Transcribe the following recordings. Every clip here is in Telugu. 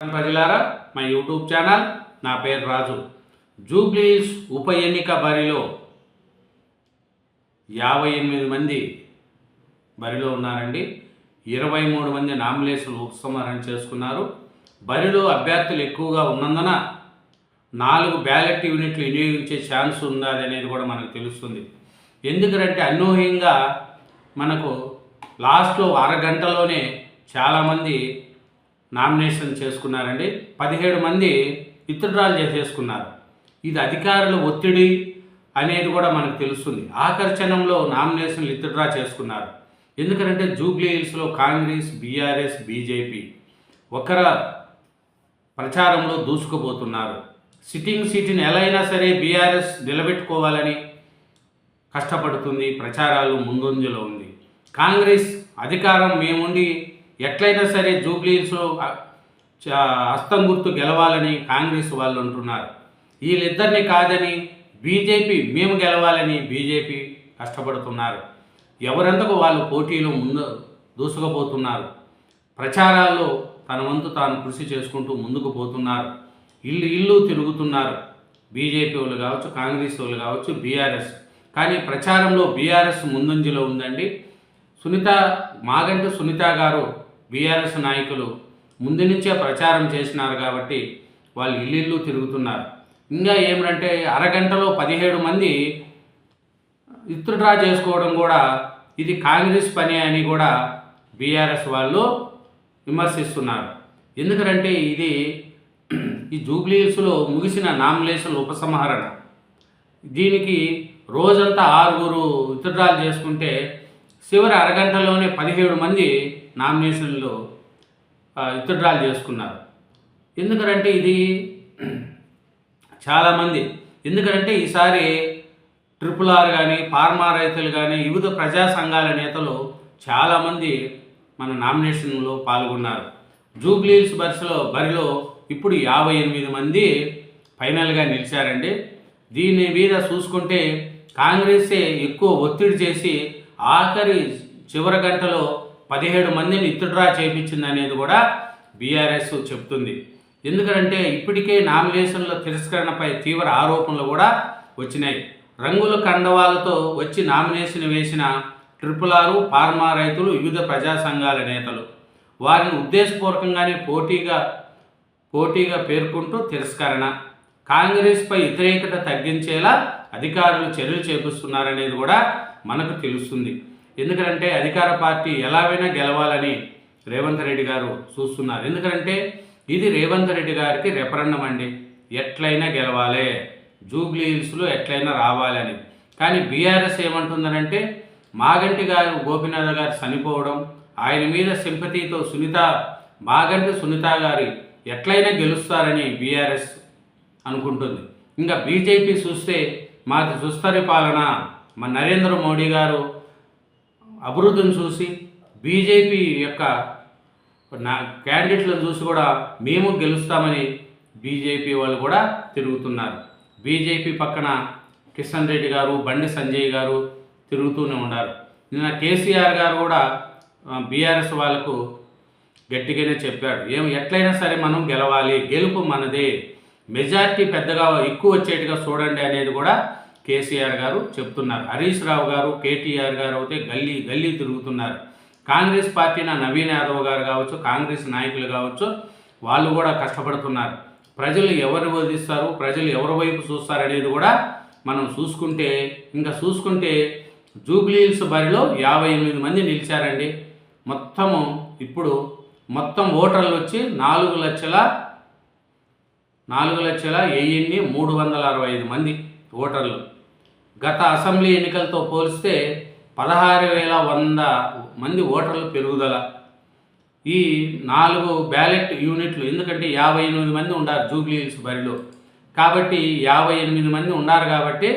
ప్రజలారా మా యూట్యూబ్ ఛానల్ నా పేరు రాజు. జూబ్లీస్ ఉప ఎన్నిక బరిలో యాభై ఎనిమిది మంది బరిలో ఉన్నారండి. ఇరవై మూడు మంది నామినేషన్లు ఉపసంహరణ చేసుకున్నారు. బరిలో అభ్యర్థులు ఎక్కువగా ఉన్నందున నాలుగు బ్యాలెట్ యూనిట్లు వినియోగించే ఛాన్స్ ఉన్నది అనేది కూడా మనకు తెలుస్తుంది. ఎందుకంటే అనూహ్యంగా మనకు లాస్ట్లో అరగంటలోనే చాలామంది నామినేషన్ చేసుకున్నారండి. పదిహేడు మంది విత్డ్రాల్ చేసేసుకున్నారు ఇది అధికారుల ఒత్తిడి అనేది కూడా మనకు తెలుస్తుంది. ఆకర్షణంలో నామినేషన్లు విత్డ్రా చేసుకున్నారు. ఎందుకంటే జూబ్లీ హిల్స్లో కాంగ్రెస్ బీఆర్ఎస్ బీజేపీ ఒకర ప్రచారంలో దూసుకుపోతున్నారు. సిట్టింగ్ సీటుని ఎలా అయినా సరే బీఆర్ఎస్ నిలబెట్టుకోవాలని కష్టపడుతుంది. ప్రచారాలు ముందంజలో ఉంది. కాంగ్రెస్ అధికారం మేముండి ఎట్లయినా సరే జూబ్లీస్లో హస్తం గుర్తు గెలవాలని కాంగ్రెస్ వాళ్ళు అంటున్నారు. వీళ్ళిద్దరిని కాదని బీజేపీ మేము గెలవాలని బీజేపీ కష్టపడుతున్నారు. ఎవరెందుకు వాళ్ళు పోటీలో ముందు దూసుకుపోతున్నారు? ప్రచారాల్లో తన వంతు తాను కృషి చేసుకుంటూ ముందుకు పోతున్నారు. ఇల్లు ఇల్లు తిరుగుతున్నారు. బీజేపీ వాళ్ళు కావచ్చు కాంగ్రెస్ వాళ్ళు కావచ్చు బీఆర్ఎస్. కానీ ప్రచారంలో బీఆర్ఎస్ ముందంజలో ఉందండి. సునీత మాగంటి సునీత గారు బీఆర్ఎస్ నాయకులు ముందు నుంచే ప్రచారం చేసినారు కాబట్టి వాళ్ళు ఇల్లు తిరుగుతున్నారు. ఇంకా ఏమిటంటే అరగంటలో పదిహేడు మంది విత్డ్రా చేసుకోవడం కూడా ఇది కాంగ్రెస్ పని అని కూడా బీఆర్ఎస్ వాళ్ళు విమర్శిస్తున్నారు. ఎందుకంటే ఇది ఈ జూబ్లీస్లో ముగిసిన నామినేషన్ ఉపసంహరణ. దీనికి రోజంతా ఆరుగురు విత్డ్రాలు చేసుకుంటే చివరి అరగంటలోనే పదిహేడు మంది నామినేషన్లు విత్డ్రాలు చేసుకున్నారు. ఎందుకంటే ఇది చాలామంది ఎందుకంటే ఈసారి ట్రిపుల్ ఆర్ కానీ ఫార్మా రైతులు కానీ వివిధ ప్రజా సంఘాల నేతలు చాలామంది మన నామినేషన్లో పాల్గొన్నారు. జూబ్లీల్స్ బస్సులో బరిలో ఇప్పుడు యాభై ఎనిమిది మంది ఫైనల్గా నిలిచారండి. దీని మీద చూసుకుంటే కాంగ్రెసే ఎక్కువ ఒత్తిడి చేసి ఆఖరి చివరి గంటలో పదిహేడు మందిని విత్డ్రా చేయించింది అనేది కూడా బీఆర్ఎస్ చెప్తుంది. ఎందుకంటే ఇప్పటికే నామినేషన్ల తిరస్కరణపై తీవ్ర ఆరోపణలు కూడా వచ్చినాయి. రంగుల కండవాలతో వచ్చి నామినేషన్ వేసిన ట్రిపుల్ ఆరు ఫార్మా రైతులు వివిధ ప్రజా సంఘాల నేతలు. వారిని ఉద్దేశపూర్వకంగానే పోటీగా పోటీగా పేర్కొంటూ తిరస్కరణ. కాంగ్రెస్పై వ్యతిరేకత తగ్గించేలా అధికారులు చర్యలు చేపిస్తున్నారనేది కూడా మనకు తెలుస్తుంది. ఎందుకంటే అధికార పార్టీ ఎలాగైనా గెలవాలని రేవంత్ రెడ్డి గారు చూస్తున్నారు. ఎందుకంటే ఇది రేవంత్ రెడ్డి గారికి రెఫరెండం అండి. ఎట్లయినా గెలవాలి. జూబ్లీ హిల్స్లో ఎట్లయినా రావాలని. కానీ బీఆర్ఎస్ ఏమంటుందనంటే మాగంటి గారు గోపినాథ్ గారు చనిపోవడం ఆయన మీద సింపతితో సునీత మాగంటి సునీత గారి ఎట్లయినా గెలుస్తారని బీఆర్ఎస్ అనుకుంటుంది. ఇంకా బీజేపీ చూస్తే మాది సుస్థరి పాలన. మా నరేంద్ర మోడీ గారు అభివృద్ధిని చూసి బీజేపీ యొక్క నా క్యాండిడేట్లను చూసి కూడా మేము గెలుస్తామని బీజేపీ వాళ్ళు కూడా తిరుగుతున్నారు. బీజేపీ పక్కన కిషన్ రెడ్డి గారు బండి సంజయ్ గారు తిరుగుతూనే ఉన్నారు. నిన్న కేసీఆర్ గారు కూడా బీఆర్ఎస్ వాళ్ళకు గట్టిగానే చెప్పాడు ఏం ఎట్లయినా సరే మనం గెలవాలి గెలుపు మనదే. మెజార్టీ పెద్దగా ఎక్కువ వచ్చేట్టుగా చూడండి అనేది కూడా కేసీఆర్ గారు చెప్తున్నారు. హరీష్ రావు గారు కేటీఆర్ గారు అయితే గల్లీ గల్లీ తిరుగుతున్నారు. కాంగ్రెస్ పార్టీన నవీన్ యాదవ్ గారు కావచ్చు కాంగ్రెస్ నాయకులు కావచ్చు వాళ్ళు కూడా కష్టపడుతున్నారు. ప్రజలు ఎవరు వదిస్తారు ప్రజలు ఎవరి వైపు చూస్తారు అనేది కూడా మనం చూసుకుంటే ఇంకా చూసుకుంటే జూబ్లీహిల్స్ బరిలో యాభై ఎనిమిది మంది నిలిచారండి. మొత్తము ఇప్పుడు మొత్తం ఓటర్లు వచ్చి నాలుగు లక్షల నాలుగు లక్షల వెయ్యిన్ని మూడు వందల అరవై ఐదు మంది ఓటర్లు. గత అసెంబ్లీ ఎన్నికలతో పోలిస్తే పదహారు వేల వంద మంది ఓటర్లు పెరుగుదల. ఈ నాలుగు బ్యాలెట్ యూనిట్లు ఎందుకంటే యాభై ఎనిమిది మంది ఉన్నారు జూబ్లీ హిల్స్ బరిలో. కాబట్టి యాభై ఎనిమిది మంది ఉన్నారు కాబట్టి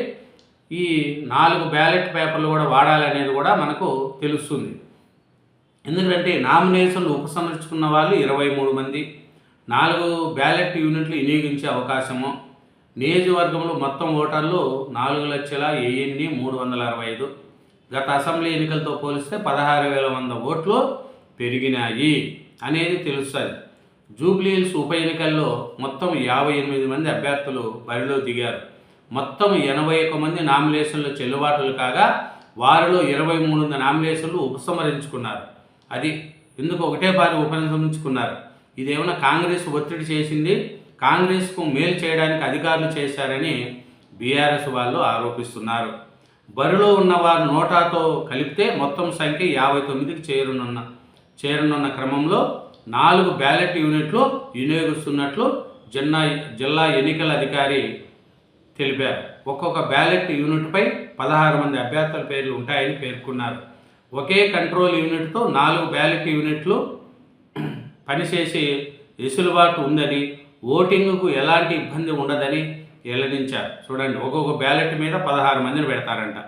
ఈ నాలుగు బ్యాలెట్ పేపర్లు కూడా వాడాలనేది కూడా మనకు తెలుస్తుంది. ఎందుకంటే నామినేషన్లు ఉపసంహరించుకున్న వాళ్ళు ఇరవై మూడు మంది. నాలుగు బ్యాలెట్ యూనిట్లు వినియోగించే అవకాశము. నియోజకవర్గంలో మొత్తం ఓటర్లు నాలుగు లక్షల వెయ్యిన్ని మూడు వందల అరవై ఐదు. గత అసెంబ్లీ ఎన్నికలతో పోలిస్తే పదహారు వేల వంద ఓట్లు పెరిగినాయి అనేది తెలుస్తుంది. జూబ్లీహిల్స్ ఉప ఎన్నికల్లో మొత్తం యాభై ఎనిమిది మంది అభ్యర్థులు బరిలో దిగారు. మొత్తం ఎనభై ఒక్క మంది నామినేషన్లు చెల్లుబాటులు కాగా వారిలో ఇరవై మూడు నామినేషన్లు ఉపసంహరించుకున్నారు. అది ఎందుకు ఒకటే బారి ఉపసంహరించుకున్నారు? ఇదేమైనా కాంగ్రెస్ ఒత్తిడి చేసింది? కాంగ్రెస్కు మేలు చేయడానికి అధికారులు చేశారని బీఆర్ఎస్ వాళ్ళు ఆరోపిస్తున్నారు. బరిలో ఉన్న వారు నోటాతో కలిపితే మొత్తం సంఖ్య యాభై తొమ్మిదికి చేరునున్న చేరనున్న క్రమంలో నాలుగు బ్యాలెట్ యూనిట్లు వినియోగిస్తున్నట్లు జిల్లా జిల్లా ఎన్నికల అధికారి తెలిపారు. ఒక్కొక్క బ్యాలెట్ యూనిట్పై పదహారు మంది అభ్యర్థుల పేర్లు ఉంటాయని పేర్కొన్నారు. ఒకే కంట్రోల్ యూనిట్తో నాలుగు బ్యాలెట్ యూనిట్లు పనిచేసే వెసులుబాటు ఉందని ఓటింగ్కు ఎలాంటి ఇబ్బంది ఉండదని వెల్లడించారు. చూడండి ఒక్కొక్క బ్యాలెట్ మీద పదహారు మందిని పెడతారంట.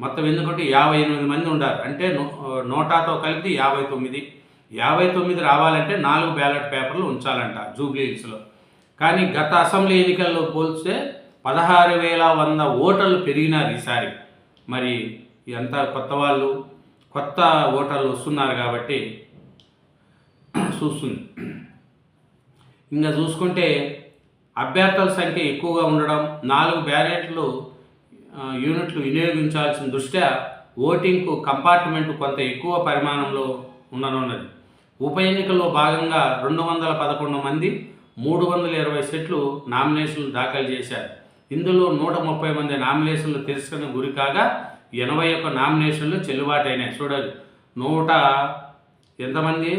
మొత్తం ఎందుకంటే యాభై ఎనిమిది మంది ఉండారు. అంటే నోటాతో కలిపి యాభై తొమ్మిది. యాభై తొమ్మిది రావాలంటే నాలుగు బ్యాలెట్ పేపర్లు ఉంచాలంట జూబ్లీ హిల్స్లో కానీ గత అసెంబ్లీ ఎన్నికల్లో పోల్స్తే పదహారు వేల వంద ఓటర్లు పెరిగినారు ఈసారి. మరి ఎంత కొత్త వాళ్ళు కొత్త ఓటర్లు వస్తున్నారు కాబట్టి చూస్తుంది. ఇంకా చూసుకుంటే అభ్యర్థుల సంఖ్య ఎక్కువగా ఉండడం నాలుగు బ్యాలెట్లు యూనిట్లు వినియోగించాల్సిన దృష్ట్యా ఓటింగ్కు కంపార్ట్మెంట్ కొంత ఎక్కువ పరిమాణంలో ఉండనున్నది. ఉప ఎన్నికల్లో భాగంగా రెండు వందల పదకొండు మంది మూడు వందల ఇరవై సెట్లు నామినేషన్లు దాఖలు చేశారు. ఇందులో నూట ముప్పై మంది నామినేషన్లు తిరస్కరణ గురి కాగా ఎనభై ఒక్క నామినేషన్లు చెల్లుబాటైనాయి. చూడాలి నూట ఎంతమంది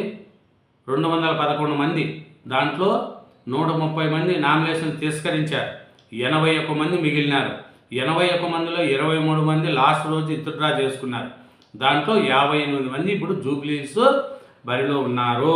రెండు వందల పదకొండు మంది దాంట్లో నూట ముప్పై మంది నామినేషన్ తిరస్కరించారు. ఎనభై ఒక్క మంది మిగిలినారు. ఎనభై ఒక్క మందిలో ఇరవై మూడు మంది లాస్ట్ రోజు ఇతడ్రా చేసుకున్నారు. దాంట్లో యాభై ఎనిమిది మంది ఇప్పుడు జూబ్లీస్ బరిలో ఉన్నారు.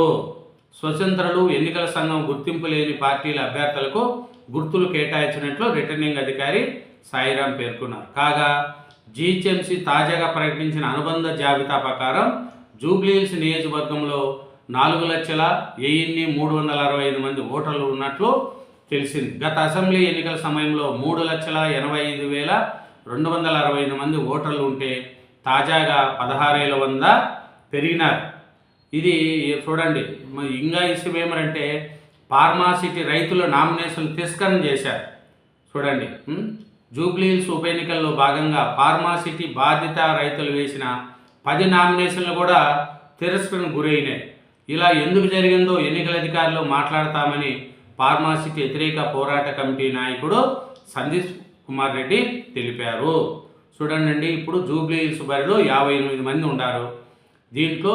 స్వతంత్రులు ఎన్నికల సంఘం గుర్తింపు లేని పార్టీల అభ్యర్థులకు గుర్తులు కేటాయించినట్లు రిటర్నింగ్ అధికారి సాయిరాం పేర్కొన్నారు. కాగా జీహెచ్ఎంసీ తాజాగా ప్రకటించిన అనుబంధ జాబితా ప్రకారం జూబ్లీహిల్స్ నియోజకవర్గంలో నాలుగు లక్షల వెయ్యిన్ని మూడు వందల అరవై ఐదు మంది ఓటర్లు ఉన్నట్లు తెలిసింది. గత అసెంబ్లీ ఎన్నికల సమయంలో మూడు లక్షల ఎనభై ఐదు వేల రెండు వందల అరవై ఐదు మంది ఓటర్లు ఉంటే తాజాగా పదహారేల వంద పెరిగినారు. ఇది చూడండి. ఇంకా విషయం ఏమంటే ఫార్మాసిటీ రైతుల నామినేషన్ తిరస్కరణ చేశారు. చూడండి. ఉం? జూబ్లీహిల్స్ ఉప ఎన్నికల్లో భాగంగా ఫార్మాసిటీ బాధిత రైతులు వేసిన పది నామినేషన్లు కూడా తిరస్కరణ గురైనాయి. ఇలా ఎందుకు జరిగిందో ఎన్నికల అధికారులు మాట్లాడతామని ఫార్మాసిటీ వ్యతిరేక పోరాట కమిటీ నాయకుడు సందీప్ కుమార్ రెడ్డి తెలిపారు. చూడండి ఇప్పుడు జూబ్లీహిల్స్ బరిలో యాభై ఎనిమిది మంది ఉన్నారు దీంట్లో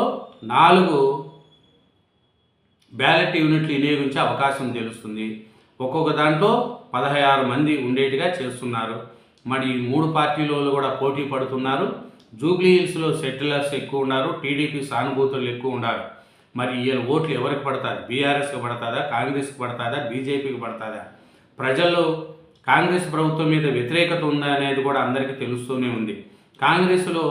నాలుగు బ్యాలెట్ యూనిట్లు వినియోగించే అవకాశం తెలుస్తుంది. ఒక్కొక్క దాంట్లో పదహారు మంది ఉండేట్టుగా చేస్తున్నారు. మరి ఈ మూడు పార్టీలలో కూడా పోటీ పడుతున్నారు. జూబ్లీ హిల్స్లో సెటిలర్స్ ఎక్కువ ఉన్నారు టీడీపీ సానుభూతులు ఎక్కువ ఉన్నారు. మరి వీళ్ళ ఓట్లు ఎవరికి పడతారు బీఆర్ఎస్కి పడుతుందా? కాంగ్రెస్కి పడుతుందా? బీజేపీకి పడుతుందా? ప్రజల్లో కాంగ్రెస్ ప్రభుత్వం మీద వ్యతిరేకత ఉందా అనేది కూడా అందరికీ తెలుస్తూనే ఉంది. కాంగ్రెస్లో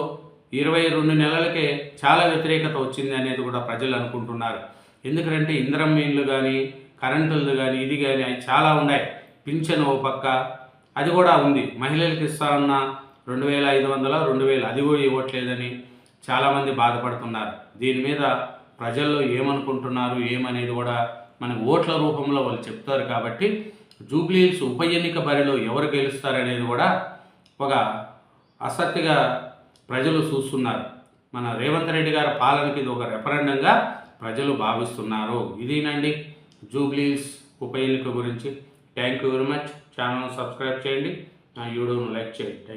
ఇరవై రెండు నెలలకే చాలా వ్యతిరేకత వచ్చింది అనేది కూడా ప్రజలు అనుకుంటున్నారు. ఎందుకంటే ఇంద్రం మెయిన్లు కానీ కరెంటులు కానీ ఇది కానీ అవి చాలా ఉన్నాయి. పింఛన్ ఓ పక్క. అది కూడా ఉంది. మహిళలకు ఇస్తా ఉన్న రెండు వేల ఐదు వందల రెండు వేలు అది కూడా ఇవ్వట్లేదని చాలామంది బాధపడుతున్నారు. దీని మీద ప్రజల్లో ఏమనుకుంటున్నారు ఏమనేది కూడా మనకు ఓట్ల రూపంలో వాళ్ళు చెప్తారు కాబట్టి జూబ్లీహిల్స్ ఉప ఎన్నిక బరిలో ఎవరు గెలుస్తారనేది కూడా ఒక ఆసక్తిగా ప్రజలు చూస్తున్నారు. మన రేవంత్ రెడ్డి గారి పాలనకి ఇది ఒక రెఫరెండంగా ప్రజలు భావిస్తున్నారు. ఇదేనండి జూబ్లీహిల్స్ ఉప ఎన్నిక గురించి. Thank you very much channel subscribe చేయండి. నా వీడియోను లైక్ చేయండి.